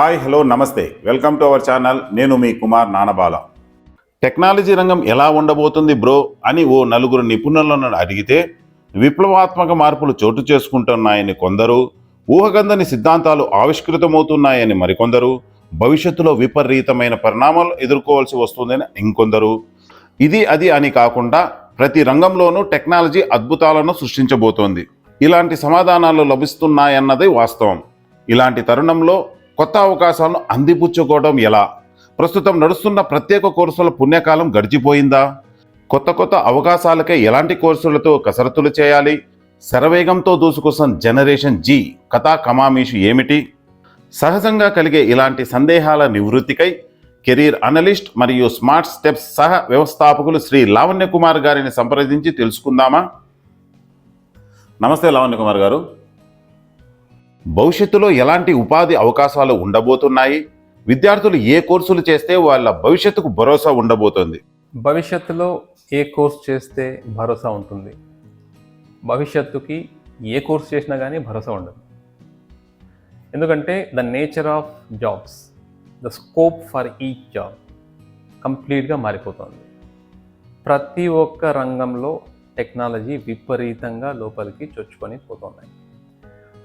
Hi hello నమస్తే. Welcome to our channel. నేను మీ కుమార్ నానబాల. టెక్నాలజీ రంగం ఎలా ఉండబోతుంది బ్రో అని ఓ నలుగురు నిపుణులను అడిగితే విప్లవాత్మక మార్పులు చోటు చేసుకుంటున్నాయని కొందరు ఊహగందని సిద్ధాంతాలు ఆవిష్కృతమవుతున్నాయని మరికొందరు భవిష్యత్తులో విపరీతమైన పరిణామాలు ఎదుర్కోవాల్సి వస్తుందని ఇంకొందరు. ఇది అది అని కాకుండా ప్రతి రంగంలోనూ టెక్నాలజీ అద్భుతాలను సృష్టించబోతోంది. ఇలాంటి సమాధానాలు లభిస్తున్నాయన్నది వాస్తవం. ఇలాంటి తరుణంలో కొత్త అవకాశాలను అందిపుచ్చుకోవడం ఎలా? ప్రస్తుతం నడుస్తున్న ప్రత్యేక కోర్సుల పుణ్యకాలం గడిచిపోయిందా? కొత్త కొత్త అవకాశాలకే ఎలాంటి కోర్సులతో కసరత్తులు చేయాలి? శరవేగంతో దూసుకొస్తున్న జనరేషన్ జీ కథా కమామీషు ఏమిటి? సహజంగా కలిగే ఇలాంటి సందేహాల నివృత్తికై కెరీర్ అనలిస్ట్ మరియు స్మార్ట్ స్టెప్స్ సహ వ్యవస్థాపకులు శ్రీ లావణ్య కుమార్ గారిని సంప్రదించి తెలుసుకుందామా? నమస్తే లావణ్య కుమార్ గారు. భవిష్యత్తులో ఎలాంటి ఉపాధి అవకాశాలు ఉండబోతున్నాయి? విద్యార్థులు ఏ కోర్సులు చేస్తే వాళ్ళ భవిష్యత్తుకు భరోసా ఉండబోతుంది? భవిష్యత్తులో ఏ కోర్స్ చేస్తే భరోసా ఉంటుంది? భవిష్యత్తుకి ఏ కోర్స్ చేసినా కానీ భరోసా ఉండదు. ఎందుకంటే the nature of jobs the scope for each job కంప్లీట్గా మారిపోతుంది. ప్రతి ఒక్క రంగంలో టెక్నాలజీ విపరీతంగా లోపలికి చొచ్చుకొని పోతున్నాయి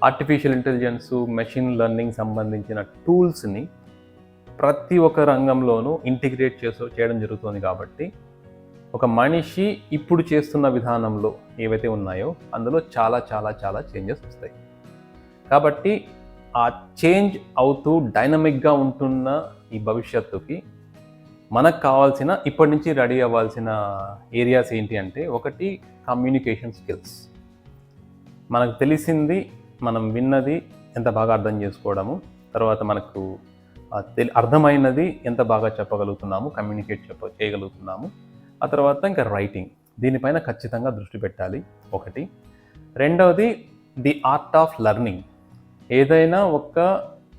ఆర్టిఫిషియల్ ఇంటెలిజెన్స్ మెషిన్ లెర్నింగ్ సంబంధించిన టూల్స్ని ప్రతి ఒక్క రంగంలోనూ ఇంటిగ్రేట్ చేసో చేయడం జరుగుతుంది కాబట్టి ఒక మనిషి ఇప్పుడు చేస్తున్న విధానంలో ఏవైతే ఉన్నాయో అందులో చాలా చాలా చాలా చేంజెస్ వస్తాయి. కాబట్టి ఆ చేంజ్ అవుతూ డైనమిక్గా ఉంటున్న ఈ భవిష్యత్తుకి మనకు కావాల్సిన ఇప్పటి నుంచి రెడీ అవ్వాల్సిన ఏరియాస్ ఏంటి అంటే ఒకటి కమ్యూనికేషన్ స్కిల్స్ మనకు తెలిసింది మనం విన్నది ఎంత బాగా అర్థం చేసుకోవడము తర్వాత మనకు అర్థమైనది ఎంత బాగా చెప్పగలుగుతున్నాము కమ్యూనికేట్ చెప్ప చేయగలుగుతున్నాము. ఆ తర్వాత ఇంకా రైటింగ్ దీనిపైన ఖచ్చితంగా దృష్టి పెట్టాలి. ఒకటి. రెండవది ది ఆర్ట్ ఆఫ్ లెర్నింగ్. ఏదైనా ఒక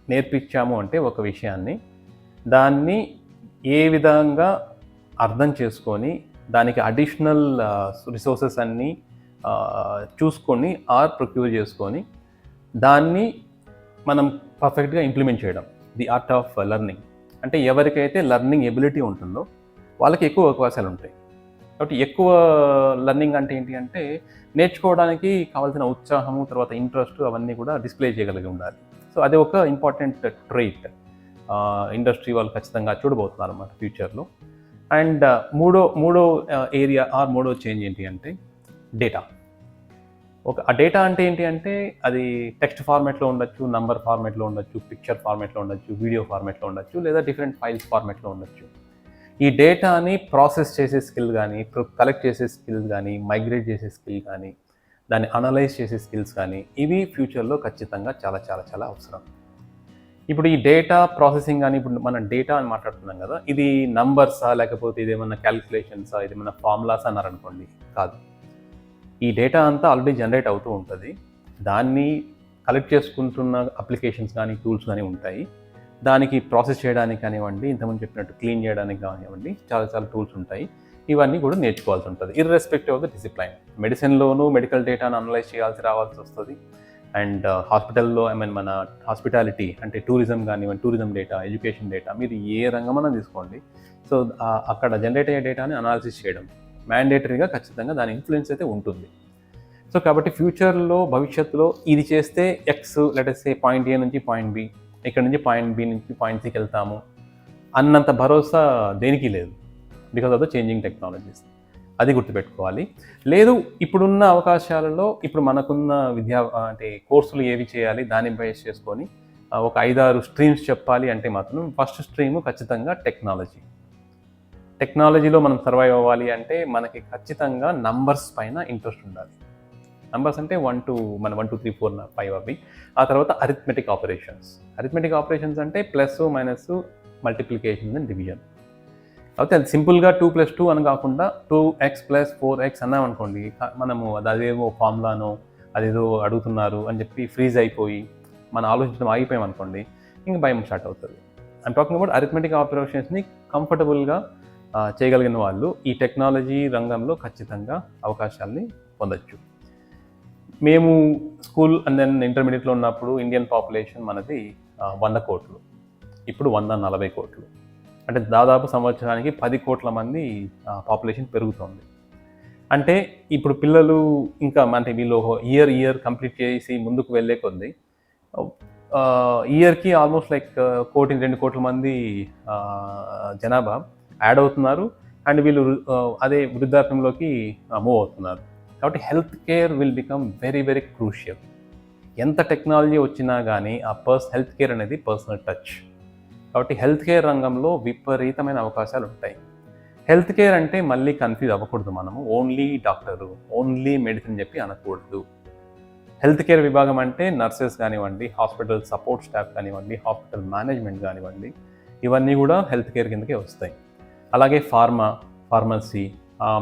నేర్పించాము అంటే ఒక విషయాన్ని దాన్ని ఏ విధంగా అర్థం చేసుకొని దానికి అడిషనల్ రిసోర్సెస్ అన్నీ చూసుకొని ఆర్ ప్రొక్యూర్ చేసుకొని దాన్ని మనం పర్ఫెక్ట్గా ఇంప్లిమెంట్ చేయడం. ది ఆర్ట్ ఆఫ్ లెర్నింగ్ అంటే ఎవరికైతే లెర్నింగ్ ఎబిలిటీ ఉంటుందో వాళ్ళకి ఎక్కువ అవకాశాలు ఉంటాయి. కాబట్టి ఎక్కువ లెర్నింగ్ అంటే ఏంటి అంటే నేర్చుకోవడానికి కావాల్సిన ఉత్సాహము తర్వాత ఇంట్రెస్ట్ అవన్నీ కూడా డిస్ప్లే చేయగలిగి ఉండాలి. సో అదే ఒక ఇంపార్టెంట్ ట్రైట్ ఇండస్ట్రీ వాళ్ళు ఖచ్చితంగా చూడబోతున్నారు అన్నమాట ఫ్యూచర్లో అండ్ మూడో మూడో ఏరియా ఆర్ మూడో చేంజ్ ఏంటి అంటే డేటా ఒక ఆ డేటా అంటే ఏంటి అంటే అది టెక్స్ట్ ఫార్మాట్లో ఉండొచ్చు నంబర్ ఫార్మాట్లో ఉండొచ్చు పిక్చర్ ఫార్మాట్లో ఉండొచ్చు వీడియో ఫార్మాట్లో ఉండొచ్చు లేదా డిఫరెంట్ ఫైల్స్ ఫార్మాట్లో ఉండొచ్చు. ఈ డేటాని ప్రాసెస్ చేసే స్కిల్ కానీ కలెక్ట్ చేసే స్కిల్స్ కానీ మైగ్రేట్ చేసే స్కిల్ కానీ దాన్ని అనలైజ్ చేసే స్కిల్స్ కానీ ఇవి ఫ్యూచర్లో ఖచ్చితంగా చాలా చాలా చాలా అవసరం. ఇప్పుడు ఈ డేటా ప్రాసెసింగ్ కానీ ఇప్పుడు మనం డేటా అని మాట్లాడుతున్నాం కదా ఇది నంబర్సా లేకపోతే ఇదేమన్నా క్యాలిక్యులేషన్సా ఇది ఏమన్నా ఫార్ములాస్ అన్నారనుకోండి కాదు. ఈ డేటా అంతా ఆల్రెడీ జనరేట్ అవుతూ ఉంటుంది. దాన్ని కలెక్ట్ చేసుకుంటున్న అప్లికేషన్స్ కానీ టూల్స్ కానీ ఉంటాయి. దానికి ప్రాసెస్ చేయడానికి కానివ్వండి ఇంతకుముందు చెప్పినట్టు క్లీన్ చేయడానికి కానివ్వండి చాలా చాలా టూల్స్ ఉంటాయి. ఇవన్నీ కూడా నేర్చుకోవాల్సి ఉంటుంది. ఇర్రెస్పెక్టివ్ ఆఫ్ ద డిసిప్లైన్ మెడిసిన్లోనూ మెడికల్ డేటాను అనలైజ్ చేయాల్సి రావాల్సి వస్తుంది. అండ్ హాస్పిటల్లో ఐ మీన్ మన హాస్పిటాలిటీ అంటే టూరిజం కానివ్వండి టూరిజం డేటా ఎడ్యుకేషన్ డేటా మీరు ఏ రంగమన్నా తీసుకోండి. సో అక్కడ జనరేట్ అయ్యే డేటాని అనాలిసిస్ చేయడం. మ్యాండేటరీగా ఖచ్చితంగా దాని ఇన్ఫ్లుయెన్స్ అయితే ఉంటుంది. సో కాబట్టి ఫ్యూచర్లో భవిష్యత్తులో ఇది చేస్తే ఎక్స్ లెటెస్ ఏ పాయింట్ ఏ నుంచి పాయింట్ బి ఇక్కడ నుంచి పాయింట్ బి నుంచి పాయింట్ సికి వెళ్తాము అన్నంత భరోసా దేనికి లేదు. Because of the changing technologies అది గుర్తుపెట్టుకోవాలి. లేదు ఇప్పుడున్న అవకాశాలలో ఇప్పుడు మనకున్న విద్యా అంటే కోర్సులు ఏవి చేయాలి దాన్ని బేస్ చేసుకొని ఒక ఐదారు స్ట్రీమ్స్ చెప్పాలి అంటే మాత్రం ఫస్ట్ స్ట్రీమ్ ఖచ్చితంగా టెక్నాలజీ టెక్నాలజీలో మనం సర్వైవ్ అవ్వాలి అంటే మనకి ఖచ్చితంగా నంబర్స్ పైన ఇంట్రెస్ట్ ఉండాలి. నంబర్స్ అంటే వన్ టూ మన one two three four five అవి. ఆ తర్వాత అరిథమెటిక్ ఆపరేషన్స్ అరిథమెటిక్ ఆపరేషన్స్ అంటే plus minus multiplication and division అయితే అది సింపుల్గా టూ ప్లస్ టూ అని కాకుండా two X plus four X అన్నాం అనుకోండి మనము అది అదేదో ఫార్ములానో అదేదో అడుగుతున్నారు అని చెప్పి ఫ్రీజ్ అయిపోయి మనం ఆలోచించడం ఆగిపోయాం అనుకోండి ఇంక భయం స్టార్ట్ అవుతుంది. ఐమ్ టాకింగ్ అబౌట్ అరిథమెటిక్ ఆపరేషన్స్ని కంఫర్టబుల్గా చేయగలిగిన వాళ్ళు ఈ టెక్నాలజీ రంగంలో ఖచ్చితంగా అవకాశాలని పొందొచ్చు. మేము స్కూల్ అండ్ దెన్ ఇంటర్మీడియట్లో ఉన్నప్పుడు ఇండియన్ పాపులేషన్ మనది వంద కోట్లు. ఇప్పుడు వంద నలభై కోట్లు. అంటే దాదాపు సంవత్సరానికి పది కోట్ల మంది పాపులేషన్ పెరుగుతోంది. అంటే ఇప్పుడు పిల్లలు ఇంకా అంటే వీళ్ళు ఇయర్ ఇయర్ కంప్లీట్ చేసి ముందుకు వెళ్ళే కొద్దీ ఇయర్కి ఆల్మోస్ట్ లైక్ కోటి రెండు కోట్ల మంది జనాభా యాడ్ అవుతున్నారు అండ్ వీళ్ళు అదే వృద్ధాప్యంలోకి మూవ్ అవుతున్నారు. కాబట్టి health care will become very very crucial. ఎంత టెక్నాలజీ వచ్చినా కానీ ఆ పర్స్ హెల్త్ కేర్ అనేది పర్సనల్ టచ్. కాబట్టి హెల్త్ కేర్ రంగంలో విపరీతమైన అవకాశాలు ఉంటాయి. హెల్త్ కేర్ అంటే మళ్ళీ కన్ఫ్యూజ్ అవ్వకూడదు మనము. ఓన్లీ డాక్టరు ఓన్లీ మెడిసిన్ చెప్పి అనకూడదు. హెల్త్ కేర్ విభాగం అంటే నర్సెస్ కానివ్వండి హాస్పిటల్ సపోర్ట్ స్టాఫ్ కానివ్వండి హాస్పిటల్ మేనేజ్మెంట్ కానివ్వండి ఇవన్నీ కూడా హెల్త్ కేర్ కిందకే వస్తాయి. అలాగే ఫార్మా ఫార్మసీ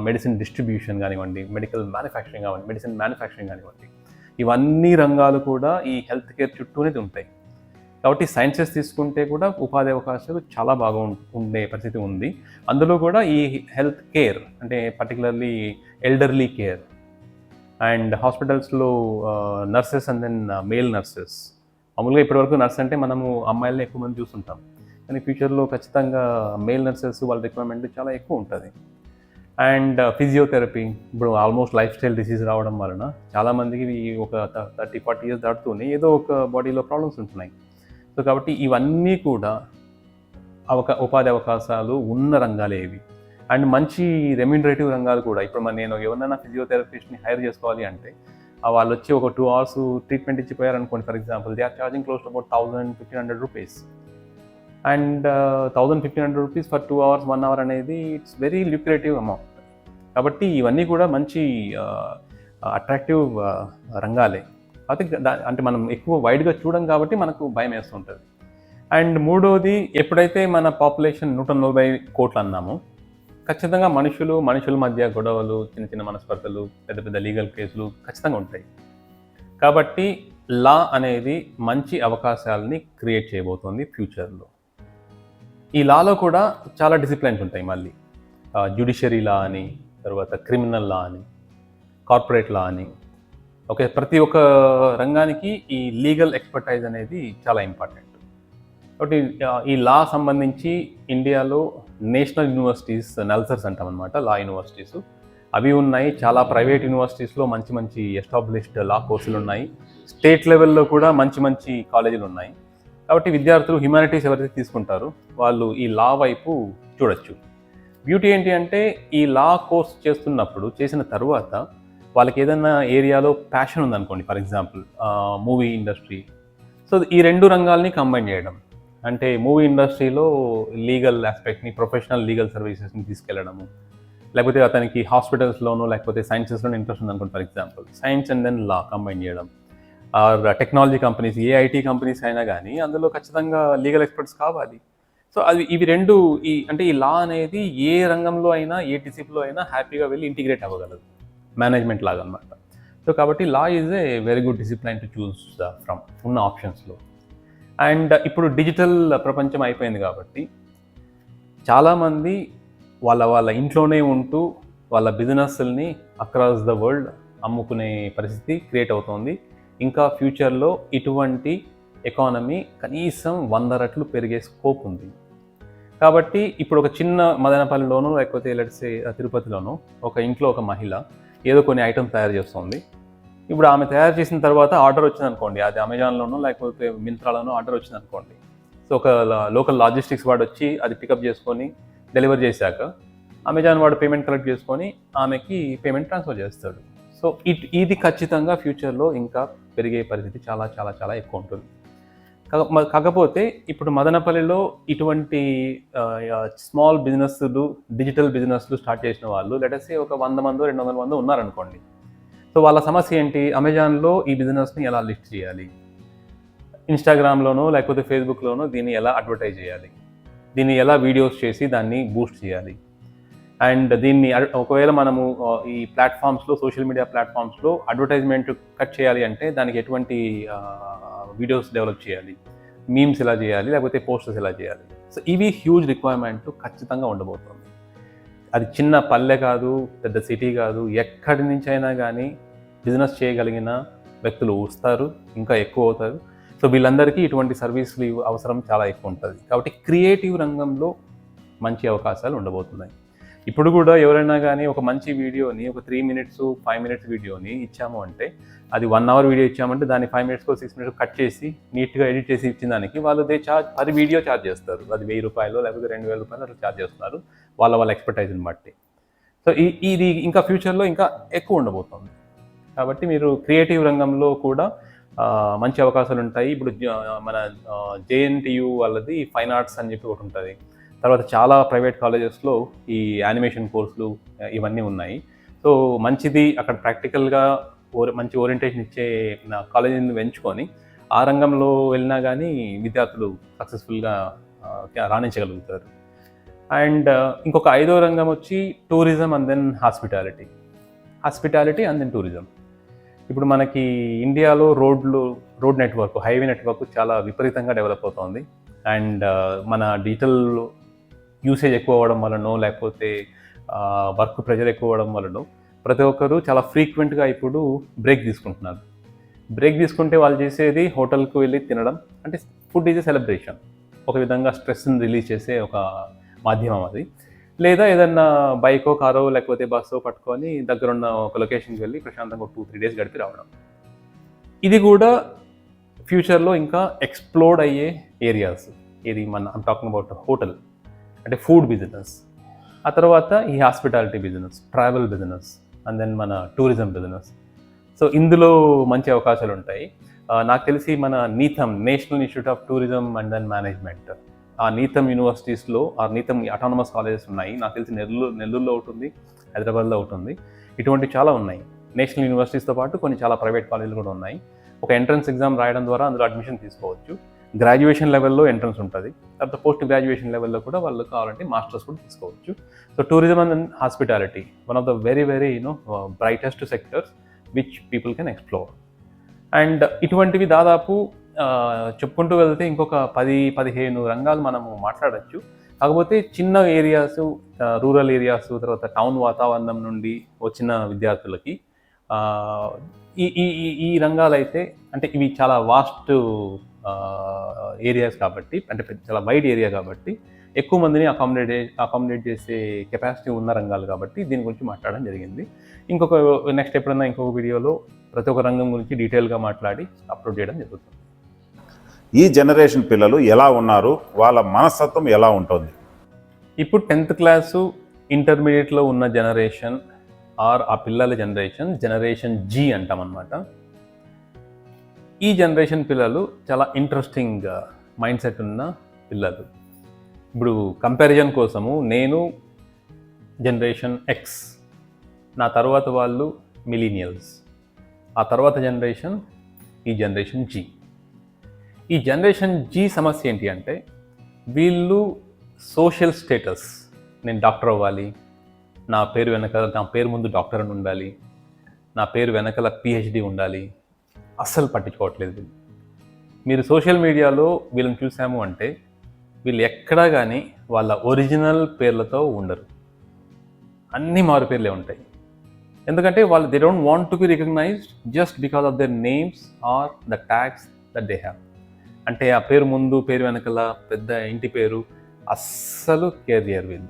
మెడిసిన్ డిస్ట్రిబ్యూషన్ కానివ్వండి మెడికల్ మ్యానుఫ్యాక్చరింగ్ కానివ్వండి మెడిసిన్ మ్యానుఫ్యాక్చరింగ్ కానివ్వండి ఇవన్నీ రంగాలు కూడా ఈ హెల్త్ కేర్ చుట్టూనే ఉంటాయి కాబట్టి సైన్సెస్ తీసుకుంటే కూడా ఉపాధి అవకాశాలు చాలా బాగా ఉండే పరిస్థితి ఉంది. అందులో కూడా ఈ హెల్త్ కేర్ అంటే పర్టికులర్లీ ఎల్డర్లీ కేర్ అండ్ హాస్పిటల్స్లో nurses and then male nurses. మామూలుగా ఇప్పటివరకు నర్స్ అంటే మనము అమ్మాయిలని ఎక్కువ మంది చూస్తుంటాం. కానీ ఫ్యూచర్లో ఖచ్చితంగా మేల్ నర్సెస్ వాళ్ళ రిక్వైర్మెంట్ చాలా ఎక్కువ ఉంటుంది. అండ్ ఫిజియోథెరపీ ఇప్పుడు ఆల్మోస్ట్ లైఫ్ స్టైల్ డిసీజ్ రావడం వలన చాలామందికి ఈ ఒక థర్టీ ఫార్టీ ఇయర్స్ దాటుతూనే ఏదో ఒక బాడీలో ప్రాబ్లమ్స్ ఉంటున్నాయి. సో కాబట్టి ఇవన్నీ కూడా అవకా ఉపాధి అవకాశాలు ఉన్న రంగాలే ఇవి. అండ్ మంచి రెమ్యూనరేటివ్ రంగాలు కూడా ఇప్పుడు మన నేను ఎవరైనా ఫిజియోథెరపిస్ట్ని హైర్ చేసుకోవాలి అంటే వాళ్ళు వచ్చి ఒక two hours treatment ఇచ్చిపోయారనుకోండి for example they are charging close about thousand fifteen hundred rupees and thousand fifteen hundred rupees for two hours one hour అనేది ఇట్స్ వెరీ ల్యూక్రేటివ్ అమౌంట్ కాబట్టి ఇవన్నీ కూడా మంచి అట్రాక్టివ్ రంగాలే. అయితే అంటే మనం ఎక్కువ వైడ్గా చూడం కాబట్టి మనకు భయం వేస్తుంటుంది అండ్ మూడోది ఎప్పుడైతే మన పాపులేషన్ నూట నలభై కోట్లు అన్నామో ఖచ్చితంగా మనుషులు మనుషుల మధ్య గొడవలు చిన్న చిన్న మనస్పర్ధలు పెద్ద పెద్ద లీగల్ కేసులు ఖచ్చితంగా ఉంటాయి. కాబట్టి లా అనేది మంచి అవకాశాలని క్రియేట్ చేయబోతోంది ఫ్యూచర్లో ఈ లాలో కూడా చాలా డిసిప్లిన్స్ ఉంటాయి మళ్ళీ. జ్యుడిషియరీ లా అని తర్వాత క్రిమినల్ లా అని కార్పొరేట్ లా అని. ఓకే ప్రతి ఒక్క రంగానికి ఈ లీగల్ ఎక్స్పర్టైజ్ అనేది చాలా ఇంపార్టెంట్ కాబట్టి ఈ లా సంబంధించి ఇండియాలో నేషనల్ యూనివర్సిటీస్ నల్సర్స్ అంటామన్నమాట లా యూనివర్సిటీస్ అవి ఉన్నాయి చాలా ప్రైవేట్ యూనివర్సిటీస్లో మంచి మంచి ఎస్టాబ్లిష్డ్ లా కోర్సులు ఉన్నాయి స్టేట్ లెవెల్లో కూడా మంచి మంచి కాలేజీలు ఉన్నాయి. కాబట్టి విద్యార్థులు హ్యుమానిటీస్ ఎవరైతే తీసుకుంటారో వాళ్ళు ఈ లా వైపు చూడొచ్చు. బ్యూటీ ఏంటి అంటే ఈ లా కోర్స్ చేస్తున్నప్పుడు చేసిన తర్వాత వాళ్ళకి ఏదైనా ఏరియాలో ప్యాషన్ ఉందనుకోండి for example movie industry so ఈ రెండు రంగాల్ని కంబైన్ చేయడం. అంటే మూవీ ఇండస్ట్రీలో లీగల్ ఆస్పెక్ట్ని ప్రొఫెషనల్ లీగల్ సర్వీసెస్ని తీసుకెళ్ళడము. లేకపోతే అతనికి హాస్పిటల్స్లోనో లేకపోతే సైన్సెస్లోనో ఇంట్రెస్ట్ ఉందనుకోండి for example science and then law combine చేయడం. Or technology companies a IT companies అయినా కానీ అందులో ఖచ్చితంగా లీగల్ ఎక్స్పర్ట్స్ కావాలి. సో అది ఇవి రెండు ఈ అంటే ఈ లా అనేది ఏ రంగంలో అయినా ఏ డిసిప్లో అయినా హ్యాపీగా వెళ్ళి ఇంటిగ్రేట్ అవ్వగలదు. మేనేజ్మెంట్ లాగా అనమాట సో కాబట్టి law is a very good discipline to choose from ఉన్న ఆప్షన్స్లో అండ్ ఇప్పుడు డిజిటల్ ప్రపంచం అయిపోయింది కాబట్టి చాలామంది వాళ్ళ వాళ్ళ ఇంట్లోనే ఉంటూ వాళ్ళ బిజినెస్ని అక్రాస్ ద వరల్డ్ అమ్ముకునే పరిస్థితి క్రియేట్ అవుతోంది. ఇంకా ఫ్యూచర్లో ఇటువంటి ఎకానమీ కనీసం వంద రెట్లు పెరిగే స్కోప్ ఉంది. కాబట్టి ఇప్పుడు ఒక చిన్న మదనపల్లిలోనో లేకపోతే లెట్సే తిరుపతిలోనో ఒక ఇంట్లో ఒక మహిళ ఏదో కొన్ని ఐటమ్ తయారు చేస్తుంది. ఇప్పుడు ఆమె తయారు చేసిన తర్వాత ఆర్డర్ వచ్చింది అనుకోండి అది అమెజాన్లోనో లేకపోతే మింత్రాలోనో ఆర్డర్ వచ్చింది అనుకోండి సో ఒక లోకల్ లాజిస్టిక్స్ వాడు వచ్చి అది పికప్ చేసుకొని డెలివరీ చేశాక అమెజాన్ వాడు పేమెంట్ కలెక్ట్ చేసుకొని ఆమెకి పేమెంట్ ట్రాన్స్ఫర్ చేస్తాడు. సో ఇట్ ఇది ఖచ్చితంగా ఫ్యూచర్లో ఇంకా పెరిగే పరిస్థితి చాలా చాలా చాలా ఎక్కువ ఉంటుంది. మ- కాకపోతే ఇప్పుడు మదనపల్లిలో ఇటువంటి స్మాల్ బిజినెస్లు డిజిటల్ బిజినెస్లు స్టార్ట్ చేసిన వాళ్ళు లెటసే ఒక వంద మందో రెండు వందల మందో ఉన్నారనుకోండి. సో వాళ్ళ సమస్య ఏంటి? అమెజాన్లో ఈ బిజినెస్ని ఎలా లిస్ట్ చేయాలి? ఇన్స్టాగ్రామ్లోనో లేకపోతే ఫేస్బుక్లోనో దీన్ని ఎలా అడ్వర్టైజ్ చేయాలి? దీన్ని ఎలా వీడియోస్ చేసి దాన్ని బూస్ట్ చేయాలి? అండ్ దీన్ని అడ్- ఒకవేళ మనము ఈ ప్లాట్ఫామ్స్లో సోషల్ మీడియా ప్లాట్ఫామ్స్లో అడ్వర్టైజ్మెంట్ కట్ చేయాలి అంటే దానికి ఎటువంటి వీడియోస్ డెవలప్ చేయాలి మీమ్స్ ఎలా చేయాలి లేకపోతే పోస్టర్స్ ఎలా చేయాలి. సో ఇవి హ్యూజ్ రిక్వైర్మెంట్ ఖచ్చితంగా ఉండబోతుంది. అది చిన్న పల్లె కాదు పెద్ద సిటీ కాదు ఎక్కడి నుంచి అయినా కానీ బిజినెస్ చేయగలిగిన వ్యక్తులు వస్తారు ఇంకా ఎక్కువ అవుతారు. సో వీళ్ళందరికీ ఇటువంటి సర్వీసులు అవసరం చాలా ఎక్కువ ఉంటుంది. కాబట్టి క్రియేటివ్ రంగంలో మంచి అవకాశాలు ఉండబోతున్నాయి. ఇప్పుడు కూడా ఎవరైనా కానీ ఒక మంచి వీడియోని ఒక త్రీ మినిట్స్ ఫైవ్ మినిట్స్ వీడియోని ఇచ్చాము అంటే అది వన్ అవర్ వీడియో ఇచ్చామంటే దాన్ని ఫైవ్ మినిట్స్కో సిక్స్ మినిట్స్ కట్ చేసి నీట్గా ఎడిట్ చేసి ఇచ్చిన దానికి వాళ్ళు దే చార్జ్ అది వీడియో చార్జ్ చేస్తారు. అది వెయ్యి రూపాయలు లేకపోతే రెండు వేల రూపాయలు అట్లా చార్జ్ చేస్తున్నారు. వాళ్ళ వాళ్ళ ఎక్స్పర్టైజ్ని బట్టి. సో ఈ ఇది ఇంకా ఫ్యూచర్లో ఇంకా ఎక్కువ ఉండబోతుంది. కాబట్టి మీరు క్రియేటివ్ రంగంలో కూడా మంచి అవకాశాలు ఉంటాయి. ఇప్పుడు మన జేఎన్టీయు వాళ్ళది ఫైన్ ఆర్ట్స్ అని చెప్పి ఒకటి ఉంటుంది. తర్వాత చాలా ప్రైవేట్ కాలేజెస్లో ఈ యానిమేషన్ కోర్సులు ఇవన్నీ ఉన్నాయి. సో మంచిది అక్కడ ప్రాక్టికల్గా ఓరి మంచి ఓరియంటేషన్ ఇచ్చే కాలేజీని ఎంచుకొని ఆ రంగంలో వెళ్ళినా కానీ విద్యార్థులు సక్సెస్ఫుల్గా రాణించగలుగుతారు. అండ్ ఇంకొక ఐదో రంగం వచ్చి tourism and then hospitality. Hospitality and then tourism. ఇప్పుడు మనకి ఇండియాలో రోడ్లు రోడ్ నెట్వర్క్ హైవే నెట్వర్క్ చాలా విపరీతంగా డెవలప్ అవుతోంది. అండ్ మన డిజిటల్ యూసేజ్ ఎక్కువ అవ్వడం వలనో లేకపోతే వర్క్ ప్రెషర్ ఎక్కువ అవ్వడం వలనో ప్రతి ఒక్కరు చాలా ఫ్రీక్వెంట్గా ఇప్పుడు బ్రేక్ తీసుకుంటున్నారు. బ్రేక్ తీసుకుంటే వాళ్ళు చేసేది హోటల్కి వెళ్ళి తినడం అంటే ఫుడ్ ఈజ్ సెలబ్రేషన్ ఒక విధంగా స్ట్రెస్ని రిలీజ్ చేసే ఒక మాధ్యమం అది. లేదా ఏదన్నా బైకో కారో లేకపోతే బస్సో పట్టుకొని దగ్గరున్న ఒక లొకేషన్కి వెళ్ళి ప్రశాంతంగా ఒక టూ త్రీ డేస్ గడిపి రావడం. ఇది కూడా ఫ్యూచర్లో ఇంకా ఎక్స్ప్లోర్డ్ అయ్యే ఏరియాస్ ఇది మన ఐమ్ టాకింగ్ అబౌట్ హోటల్. అంటే ఫుడ్ బిజినెస్ ఆ తర్వాత ఈ hospitality business travel business and then మన టూరిజం బిజినెస్ సో ఇందులో మంచి అవకాశాలు ఉంటాయి. నాకు తెలిసి మన NITHM national institute of tourism and then management ఆ నీతం యూనివర్సిటీస్లో ఆ నీతం అటానమస్ కాలేజెస్ ఉన్నాయి. నాకు తెలిసి నెల్లూరు నెల్లూరులో ఒకటి ఉంది హైదరాబాద్లో ఒకటి ఉంది. ఇటువంటి చాలా ఉన్నాయి. నేషనల్ యూనివర్సిటీస్తో పాటు కొన్ని చాలా ప్రైవేట్ కాలేజీలు కూడా ఉన్నాయి. ఒక ఎంట్రన్స్ ఎగ్జామ్ రాయడం ద్వారా అందులో అడ్మిషన్ తీసుకోవచ్చు. గ్రాడ్యుయేషన్ లెవెల్లో ఎంట్రన్స్ ఉంటుంది. తర్వాత పోస్ట్ గ్రాడ్యుయేషన్ లెవెల్లో కూడా వాళ్ళు కావాలంటే మాస్టర్స్ కూడా తీసుకోవచ్చు. So tourism and hospitality one of the very very you know brightest sectors which people can explore and ఇటువంటివి దాదాపు uh, చెప్పుకుంటూ వెళ్తే ఇంకొక పది పదిహేను రంగాలు మనము మాట్లాడచ్చు. కాకపోతే చిన్న ఏరియాస్ రూరల్ ఏరియాస్ తర్వాత టౌన్ వాతావరణం నుండి వచ్చిన విద్యార్థులకి uh, ఈ ఈ ఈ- ఈ అంటే ఇవి చాలా వాస్ట్ ఏరియాస్ కాబట్టి అంటే చాలా వైడ్ ఏరియా కాబట్టి ఎక్కువ మందిని అకామిడేట్ అకామిడేట్ చేసే కెపాసిటీ ఉన్న రంగాలు కాబట్టి దీని గురించి మాట్లాడడం జరిగింది. ఇంకొక నెక్స్ట్ ఎప్పుడైనా ఇంకొక వీడియోలో ప్రతి ఒక్క రంగం గురించి డీటెయిల్గా మాట్లాడి అప్లోడ్ చేయడం జరుగుతుంది. ఈ జనరేషన్ పిల్లలు ఎలా ఉన్నారు? వాళ్ళ మనస్తత్వం ఎలా ఉంటుంది? ఇప్పుడు టెన్త్ క్లాసు ఇంటర్మీడియట్లో ఉన్న జనరేషన్ ఆర్ ఆ పిల్లల జనరేషన్ జనరేషన్ జీ అంటాం అనమాట ఈ జనరేషన్ పిల్లలు చాలా ఇంట్రెస్టింగ్ మైండ్ సెట్ ఉన్న పిల్లలు. ఇప్పుడు కంపారిజన్ కోసము నేను జనరేషన్ ఎక్స్ నా తర్వాత వాళ్ళు మిలీనియల్స్ ఆ తర్వాత జనరేషన్ ఈ జనరేషన్ జీ ఈ జనరేషన్ జీ సమస్య ఏంటి అంటే వీళ్ళు సోషల్ స్టేటస్ నేను డాక్టర్ అవ్వాలి నా పేరు వెనకాల నా పేరు ముందు డాక్టర్ అని ఉండాలి నా పేరు వెనకాల పిహెచ్డి ఉండాలి అస్సలు పట్టించుకోవట్లేదు. వీళ్ళు మీరు సోషల్ మీడియాలో వీళ్ళని చూసాము అంటే వీళ్ళు ఎక్కడా కానీ వాళ్ళ ఒరిజినల్ పేర్లతో ఉండరు. అన్ని మారు పేర్లే ఉంటాయి. ఎందుకంటే వాళ్ళు they don't want to be recognized just because of their names are the tags that they have అంటే ఆ పేరు ముందు పేరు వెనకల పెద్ద ఇంటి పేరు అస్సలు కేర్ చేయరు వీళ్ళు.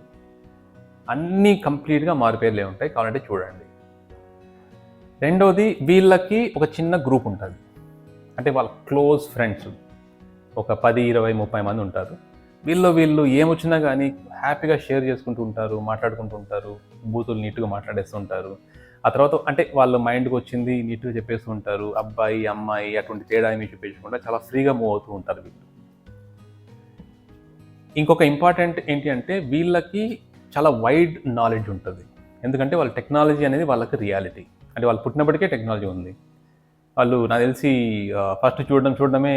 అన్నీ కంప్లీట్గా మారు పేర్లే ఉంటాయి. కావాలంటే చూడండి. రెండోది వీళ్ళకి ఒక చిన్న గ్రూప్ ఉంటుంది. అంటే వాళ్ళ క్లోజ్ ఫ్రెండ్స్. ఒక పది ఇరవై ముప్పై మంది ఉంటారు. వీళ్ళు వీళ్ళు ఏమొచ్చినా కానీ హ్యాపీగా షేర్ చేసుకుంటూ ఉంటారు మాట్లాడుకుంటూ ఉంటారు బూతులు నీట్గా మాట్లాడేస్తూ ఉంటారు. ఆ తర్వాత అంటే వాళ్ళ మైండ్కి వచ్చింది నీట్గా చెప్పేస్తూ ఉంటారు. అబ్బాయి అమ్మాయి అటువంటి తేడా ఏమీ చూపించకుండా చాలా ఫ్రీగా మూవ్ అవుతూ ఉంటారు వీళ్ళు. ఇంకొక ఇంపార్టెంట్ ఏంటి అంటే వీళ్ళకి చాలా వైడ్ నాలెడ్జ్ ఉంటుంది. ఎందుకంటే వాళ్ళ టెక్నాలజీ అనేది వాళ్ళకి రియాలిటీ. అంటే వాళ్ళు పుట్టినప్పటికే టెక్నాలజీ ఉంది. వాళ్ళు నాకు తెలిసి ఫస్ట్ చూడడం చూడడమే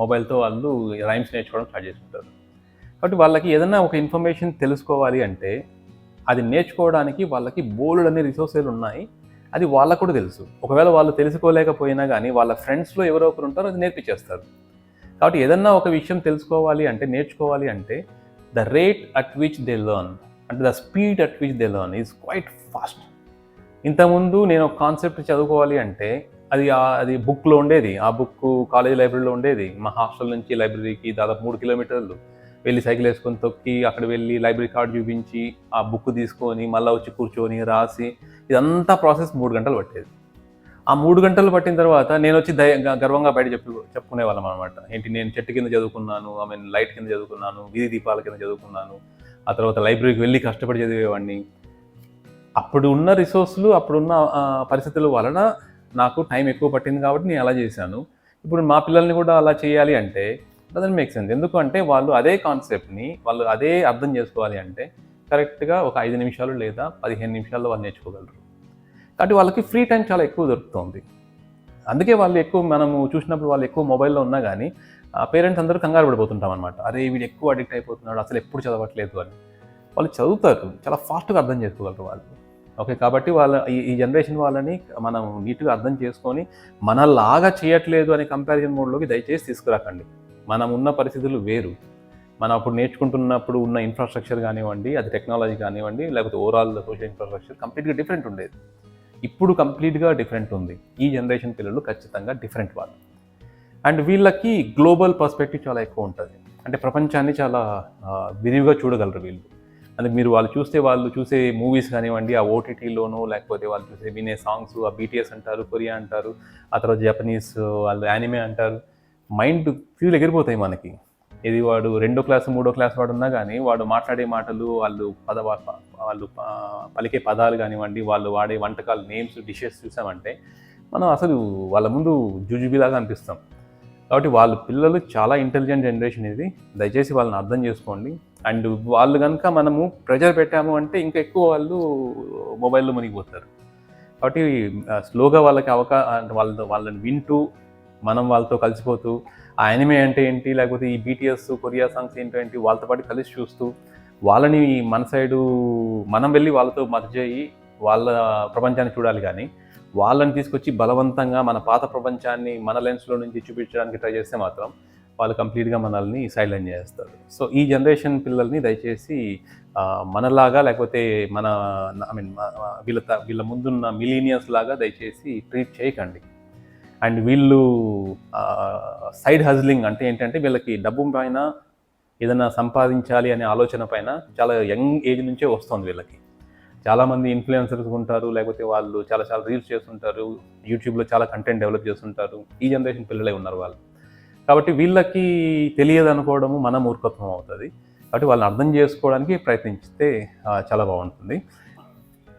మొబైల్తో వాళ్ళు రైమ్స్ నేర్చుకోవడం స్టార్ట్ చేసుకుంటారు కాబట్టి వాళ్ళకి ఏదైనా ఒక ఇన్ఫర్మేషన్ తెలుసుకోవాలి అంటే అది నేర్చుకోవడానికి వాళ్ళకి బోల్డ్ అనే రిసోర్సెస్ ఉన్నాయి. అది వాళ్ళకు కూడా తెలుసు. ఒకవేళ వాళ్ళు తెలుసుకోలేకపోయినా కానీ వాళ్ళ ఫ్రెండ్స్లో ఎవరో ఒకరు ఉంటారో అది నేర్పించేస్తారు. కాబట్టి ఏదన్నా ఒక విషయం తెలుసుకోవాలి అంటే నేర్చుకోవాలి అంటే the rate at which they learn అంటే the speed at which they learn is quite fast ఇంతకుముందు నేను ఒక కాన్సెప్ట్ చదువుకోవాలి అంటే అది అది బుక్లో ఉండేది. ఆ బుక్ కాలేజ్ లైబ్రరీలో ఉండేది. మా హాస్టల్ నుంచి లైబ్రరీకి దాదాపు మూడు కిలోమీటర్లు. వెళ్ళి సైకిల్ వేసుకొని తొక్కి అక్కడ వెళ్ళి లైబ్రరీ కార్డు చూపించి ఆ బుక్ తీసుకొని మళ్ళీ వచ్చి కూర్చొని రాసి ఇదంతా ప్రాసెస్ మూడు గంటలు పట్టేది. ఆ మూడు గంటలు పట్టిన తర్వాత నేను వచ్చి దయ గ- గర్వంగా బయట చెప్పు చెప్పుకునే వాళ్ళం అనమాట ఏంటి నేను చెట్టు కింద చదువుకున్నాను ఐ మీన్ లైట్ కింద చదువుకున్నాను వీధి దీపాల కింద చదువుకున్నాను. ఆ తర్వాత లైబ్రరీకి వెళ్ళి కష్టపడి చదివేవాడిని. అప్పుడు ఉన్న రిసోర్స్లు అప్పుడున్న పరిస్థితుల వలన నాకు టైం ఎక్కువ పట్టింది కాబట్టి నేను అలా చేశాను. ఇప్పుడు మా పిల్లల్ని కూడా అలా చేయాలి అంటే డజన్ మేక్ సెన్స్ ఎందుకంటే వాళ్ళు అదే కాన్సెప్ట్ని వాళ్ళు అదే అర్థం చేసుకోవాలి అంటే కరెక్ట్గా ఒక ఐదు నిమిషాలు లేదా పదిహేను నిమిషాల్లో వాళ్ళు నేర్చుకోగలరు. కాబట్టి వాళ్ళకి ఫ్రీ టైం చాలా ఎక్కువ దొరుకుతుంది. అందుకే వాళ్ళు ఎక్కువ మనము చూసినప్పుడు వాళ్ళు ఎక్కువ మొబైల్లో ఉన్నా కానీ పేరెంట్స్ అందరూ కంగారు పడిపోతుంటాం అనమాట అరే వీడు ఎక్కువ అడిక్ట్ అయిపోతున్నాడు అసలు ఎప్పుడు చదవట్లేదు అని. వాళ్ళు చదువుతారు చాలా ఫాస్ట్గా అర్థం చేసుకోగలరు వాళ్ళు. ఓకే కాబట్టి వాళ్ళ ఈ జనరేషన్ వాళ్ళని మనం నీట్గా అర్థం చేసుకొని మనలాగా చేయట్లేదు అనే కంపారిజన్ మోడ్లోకి దయచేసి తీసుకురాకండి. మనం ఉన్న పరిస్థితులు వేరు. మనం అప్పుడు నేర్చుకుంటున్నప్పుడు ఉన్న ఇన్ఫ్రాస్ట్రక్చర్ కానివ్వండి అది టెక్నాలజీ కానివ్వండి లేకపోతే ఓవరాల్ సోషల్ ఇన్ఫ్రాస్ట్రక్చర్ కంప్లీట్గా డిఫరెంట్ ఉండేది. ఇప్పుడు కంప్లీట్గా డిఫరెంట్ ఉంది. ఈ జనరేషన్ పిల్లలు ఖచ్చితంగా డిఫరెంట్ వాళ్ళు. అండ్ వీళ్ళకి గ్లోబల్ పర్స్పెక్టివ్ చాలా ఎక్కువ ఉంటుంది. అంటే ప్రపంచాన్ని చాలా విరివిగా చూడగలరు వీళ్ళు. అందుకు మీరు వాళ్ళు చూస్తే వాళ్ళు చూసే మూవీస్ కానివ్వండి ఆ ఓటీటీలోనూ లేకపోతే వాళ్ళు చూసే వినే సాంగ్స్ ఆ బీటీఎస్ అంటారు కొరియా అంటారు ఆ తర్వాత జపనీస్ వాళ్ళు యానిమే అంటారు. మైండ్ ఫ్యూల్ ఎగిరిపోతాయి మనకి. ఇది వాడు రెండో క్లాస్ మూడో క్లాస్ వాడు ఉన్నా కానీ వాడు మాట్లాడే మాటలు వాళ్ళు పద వాళ్ళు పలికే పదాలు కానివ్వండి వాళ్ళు వాడే వంటకాలు నేమ్స్ డిషెస్ చూసామంటే మనం అసలు వాళ్ళ ముందు జుజుబిలాగా అనిపిస్తాం. కాబట్టి వాళ్ళ పిల్లలు చాలా ఇంటెలిజెంట్ జనరేషన్ ఇది. దయచేసి వాళ్ళని అర్థం చేసుకోండి. అండ్ వాళ్ళు కనుక మనము ప్రెజర్ పెట్టాము అంటే ఇంకా ఎక్కువ వాళ్ళు మొబైల్లో మునిగిపోతారు. కాబట్టి స్లోగా వాళ్ళకి అవకాశం వాళ్ళ వాళ్ళని వింటూ మనం వాళ్ళతో కలిసిపోతూ ఆ యానిమే అంటే ఏంటి లేకపోతే ఈ బీటీఎస్ కొరియా సాంగ్స్ ఏంటంటే వాళ్ళతో పాటు కలిసి చూస్తూ వాళ్ళని మన సైడు మనం వెళ్ళి వాళ్ళతో మధ్య అయ్యి వాళ్ళ ప్రపంచాన్ని చూడాలి కానీ వాళ్ళని తీసుకొచ్చి బలవంతంగా మన పాత ప్రపంచాన్ని మన లెన్స్లో నుంచి చూపించడానికి ట్రై చేస్తే మాత్రం వాళ్ళు కంప్లీట్గా మనల్ని సైలెంట్ చేస్తారు. సో ఈ జనరేషన్ పిల్లల్ని దయచేసి మనలాగా లేకపోతే మన ఐ మీన్ వీళ్ళ త- వీళ్ళ ముందున్న మిలీనియన్స్ లాగా దయచేసి ట్రీట్ చేయకండి. అండ్ వీళ్ళు సైడ్ హజ్లింగ్ అంటే ఏంటంటే వీళ్ళకి డబ్బు పైన ఏదైనా సంపాదించాలి అనే ఆలోచన పైన చాలా యంగ్ ఏజ్ నుంచే వస్తుంది వీళ్ళకి. చాలామంది ఇన్ఫ్లుయెన్సర్స్ ఉంటారు లేకపోతే వాళ్ళు చాలా చాలా రీల్స్ చేస్తుంటారు యూట్యూబ్లో చాలా కంటెంట్ డెవలప్ చేస్తుంటారు. ఈ జనరేషన్ పిల్లలే ఉన్నారు వాళ్ళు. కాబట్టి వీళ్ళకి తెలియదు అనుకోవడము మన మూర్ఖత్వం అవుతుంది. కాబట్టి వాళ్ళని అర్థం చేసుకోవడానికి ప్రయత్నిస్తే చాలా బాగుంటుంది.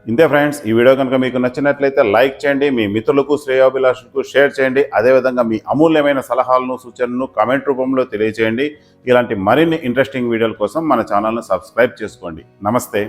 ఇంతే ఫ్రెండ్స్ ఈ వీడియో కనుక మీకు నచ్చినట్లయితే లైక్ చేయండి మీ మిత్రులకు శ్రేయాభిలాషులకు షేర్ చేయండి. అదేవిధంగా మీ అమూల్యమైన సలహాలను సూచనలను కామెంట్ రూపంలో తెలియజేయండి ఇలాంటి మరిన్ని ఇంట్రెస్టింగ్ వీడియోల కోసం మన ఛానల్ను సబ్స్క్రైబ్ చేసుకోండి. నమస్తే.